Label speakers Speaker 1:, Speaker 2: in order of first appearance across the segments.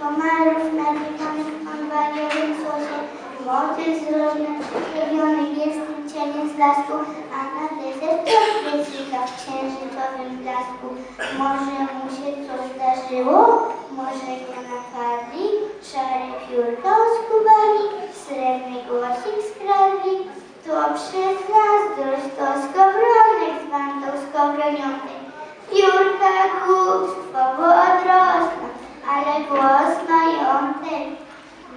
Speaker 1: komarów narywanych w konwaliowym sosie, motyl z różnych przykrywiony jest cieniem z lasku, a na deser znika w księżycowym blasku. Może mu się coś zdarzyło? Może go napadli? Szare piórko skubali, srebrny głosik skradli. To przez zazdrość to skowronek z bandą skowroniątek. Piórka głupstwo, bo odrosną, ale głos majątek.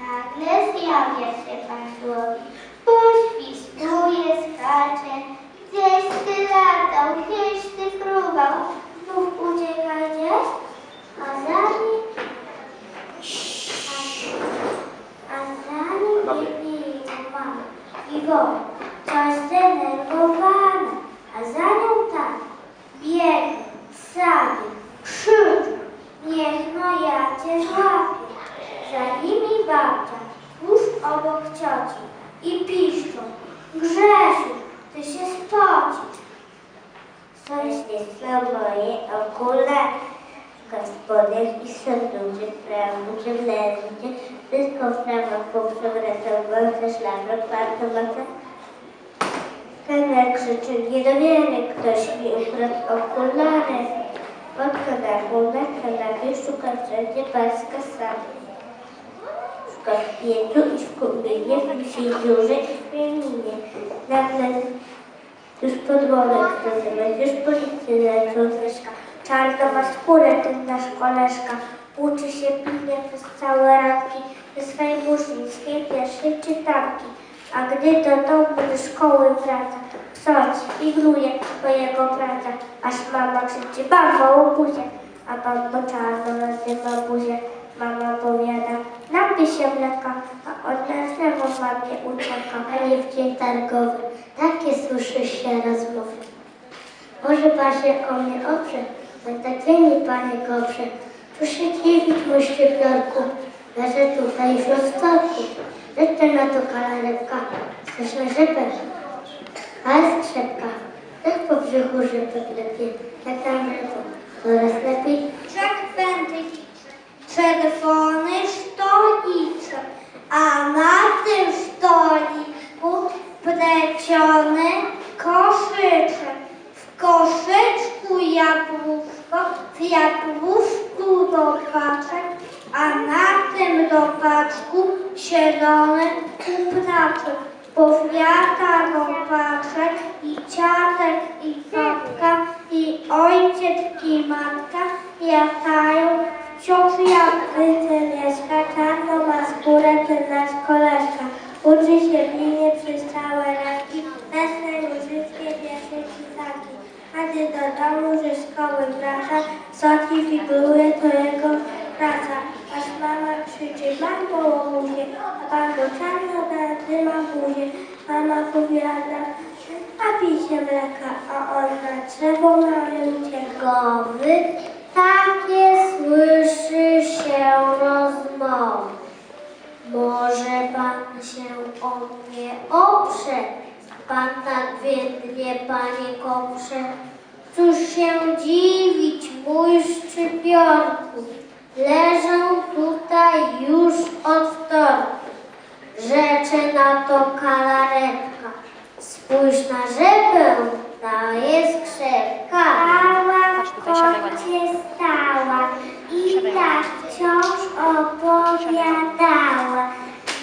Speaker 1: Nagle zjawia się pan człowiek, poświstuje, skacze, gdzieś ty latał, gdzieś ty fruwał, znów ucieka gdzieś, a za nim, a za nim biegnie jego mama i woła, coś zdenerwowana, a za nią tak, biegnie, sobie, krzyczy, niech no ja cię złapię. Za nimi babcia, tuż obok cioci i piszczą, Grzesiu, ty się spocisz.
Speaker 2: Sąsiedztwo moje okulary, gospodarz i sąduży prawo, wlezcie, wszystko w prawo poprzewracało, ze szlafrok, warto maca. Kelner krzyczy, niedowiemy, ktoś mi ukradł okulary. Pod kanapą, na kanapie szuka wszędzie paska sam. W pięciu i w kubinie, w psiej dziurze i w pianinie. Nagle już podwodek nazywać, już policji lecą zeszka. Czarnowa skórę ten nasz koleżka. Uczy się pilnie przez całe ranki ze swej burzyńskiej pierwszej czytanki. A gdy do domu, do szkoły wraca, psoć, ignuje to jego praca. Aż mama krzyczy, bambo, łobuzie. A bambo czarno nazywa buzię. Mama powiada, napij się mleka, a on na drzewo mamie ucieka.
Speaker 1: A nie w dzień targowy, takie słyszy się rozmowy. Może pan się o mnie oprze, za takimi panie koprze. Dziwić mój szczypiorku, leżę tutaj już od stołku. Lecę na to kalarewka, słyszę rzepę, a jest krzepka. Tak po brzuchu rzepę klepie, jak tam rzepą, coraz lepiej.
Speaker 2: Przekwęty czerwony stoliczek, a na tym stoliku pleciony koszyczek. W koszyczku jabłuszko, w jabłuszku robaczek, a na tym robaczku zielony kupraczek. Powiata robaczek i dziadek i babka i ojciec i matka latają wciąż jak rycerska, czarno ma skórę ten nasz koleżka. Uczy się pilnie przez całe ranki, na swej łużyckie pierwsze czytanki. A gdy do domu ze szkoły wraca, soki wibruje to jego praca. Aż mama krzyczy, bambo łobuzie, a bambo czarno nazywa buzię. Mama powiada, się mleka, a on na drzewo.
Speaker 1: Gowy, takie słyszy się rozmowy. Może pan się o mnie oprze, pan tak więdnie, panie koprze. Cóż się dziwić, mój szczypiorku, leżę tutaj już od wtorku. Rzeczy na to kalaretka, spójrz na rzepę, ta jest krzepka.
Speaker 2: Stała
Speaker 3: Patrz,
Speaker 2: w kącie stała i tak wciąż opowiadała.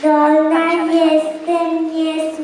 Speaker 2: Dolna jestem niesłychanie,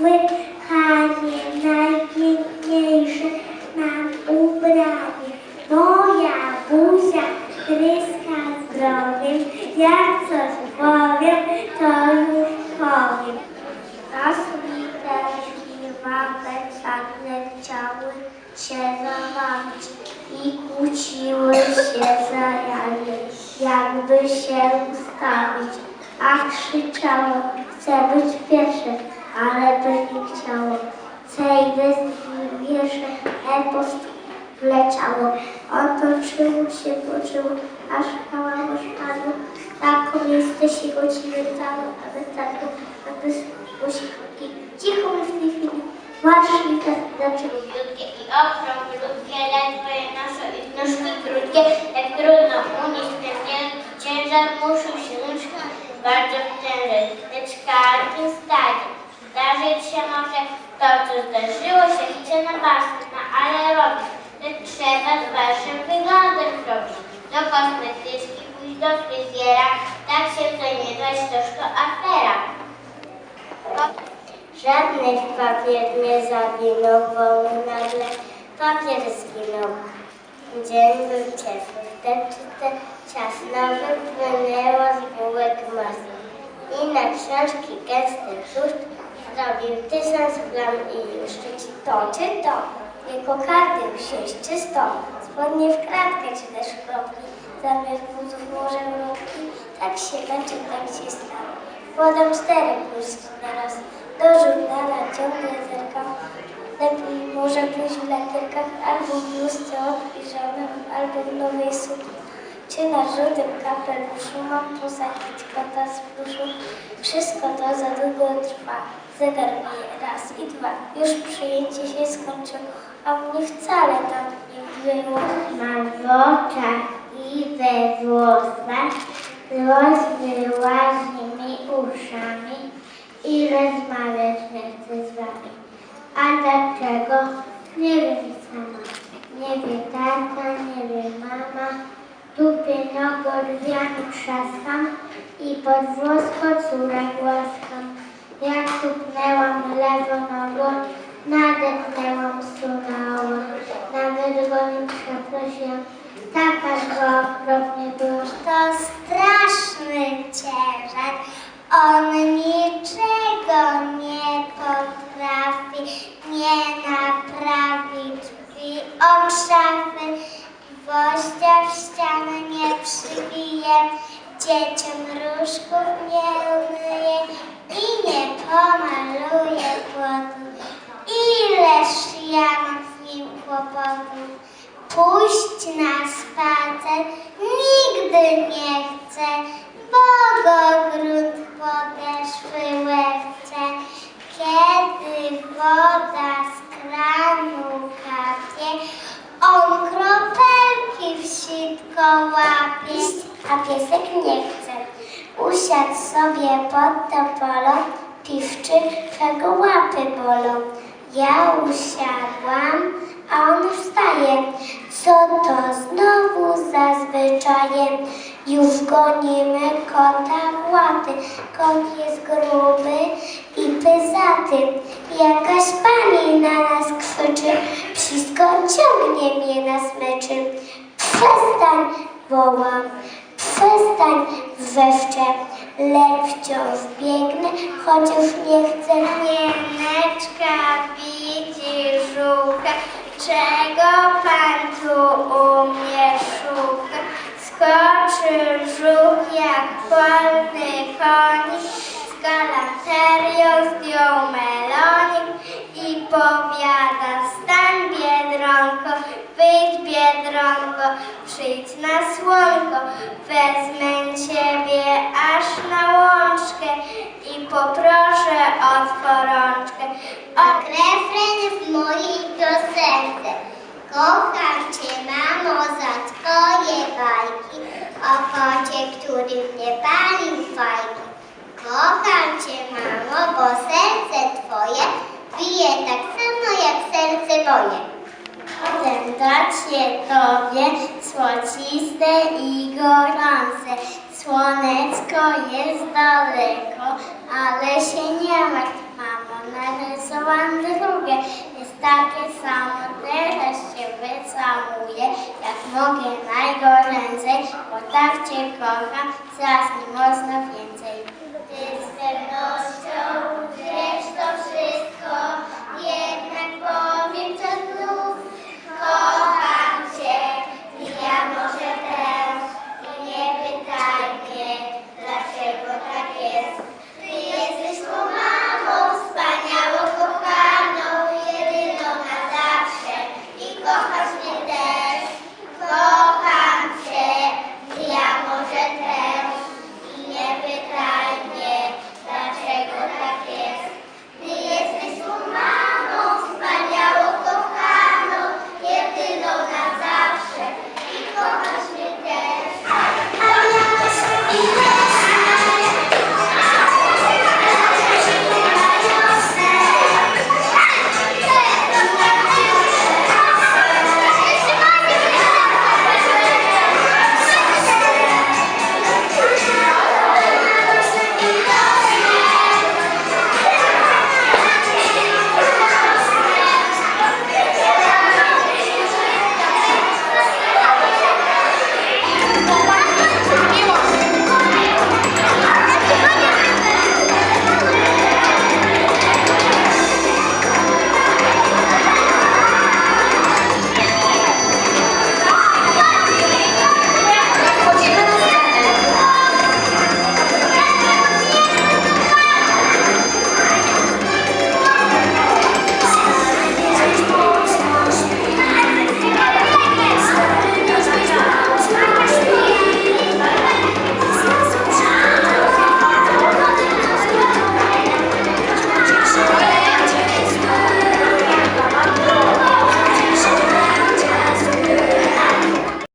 Speaker 2: jakby się ustawić. A krzyczało, chcę być pierwsze, ale by nie chciało. Cejdę z wiersze, epos wleciało. Otoczyło się, poczuło, aż chwała szpanu. Taką jesteś i godziny całą, aby taką, aby musikki. Cicho w tej chwili. I te znaczy
Speaker 1: Krótkie i okrągłutkie, ledwo nasze nóżki krótkie, jak trudno unieść ten wielki ciężar, muszą się
Speaker 2: zdarzyć się może to, co zdarzyło się chce na basy, no ale robić. To trzeba z waszym wyglądem zrobić. Do kosmetyczki pójść do fryzjera, tak się to nie dać, toż to afera. Żadnych papier nie zawinął, bo nagle papier zginął. Dzień był ciepły, deszczyste, ciasno wypłynęło z bułek masło. I na książki gęsty tłuszcz zrobił tysiąc plam i już to czy to, nie kokardy wsiąść czysto, spodnie w kratkę czy też kropki, zamiast butów może mrówki, tak się męczy, tak się stało. Podam cztery puszki naraz, do żurnala ciągle zerkam, lepiej może być w lakierkach albo w bluzce od albo w nowej sukni. Czy na żółtym kapeluszu mam posadzić kota z pluszu? Wszystko to za długo trwa. Zegar raz i dwa. Już przyjęcie się skończyło, a mnie wcale tam nie było. Mam w oczach i we włosach los wyłazi mi uszami i rozmawiać chcę z wami. A dlaczego? Nie wiem sama. Nie wie tata, nie wie mama. Tupie nogą drzwiami trzaskam i pod włosko córę głaskam. Jak tupnęłam lewą nogą, nadepnęłam surowo. Nawet go nie przeprosiłam. Tak aż go okropnie było. To straszny ciężar. On niczego nie potrafi, nie naprawi drzwi od szafy. Gwoździa w ścianę nie przybije, dzieciom różków nie umyje i nie pomaluje płotu. Ileż ja mam z nim kłopotów. Pójść na spacer nigdy nie chcę, bo go grunt nie chce. Usiadł sobie pod topolą, piwczy, że go łapy bolą. Ja usiadłam, a on wstaje. Co to znowu za zwyczajem? Już gonimy kota w łaty. Kot jest gruby i pyzaty. Jakaś pani na nas krzyczy. Wszystko ciągnie mnie na smyczy. Przestań, wołam. Przestań, wrzeszczę, lecz wciąż biegnę, chociaż nie chcę. Niemeczka widzi żółka, czego pan tu u mnie szuka? Skoczy żółk jak polny konik, z galanterią zdjął melonik wezmę ciebie aż na łączkę i poproszę o tworączkę. O w mojej piosence. Kocham cię, mamo, za twoje bajki, o kocie, który mnie palił fajki. Kocham cię, mamo, bo serce twoje bije tak samo jak serce moje. Chcę dać je tobie słociste i gorące. Słoneczko jest daleko, ale się nie martw, mamo, narysowałam drugie. Jest takie samo, teraz się wycałuję, jak mogę najgoręcej, bo tak cię kocham, zasnij mocno więcej. Ty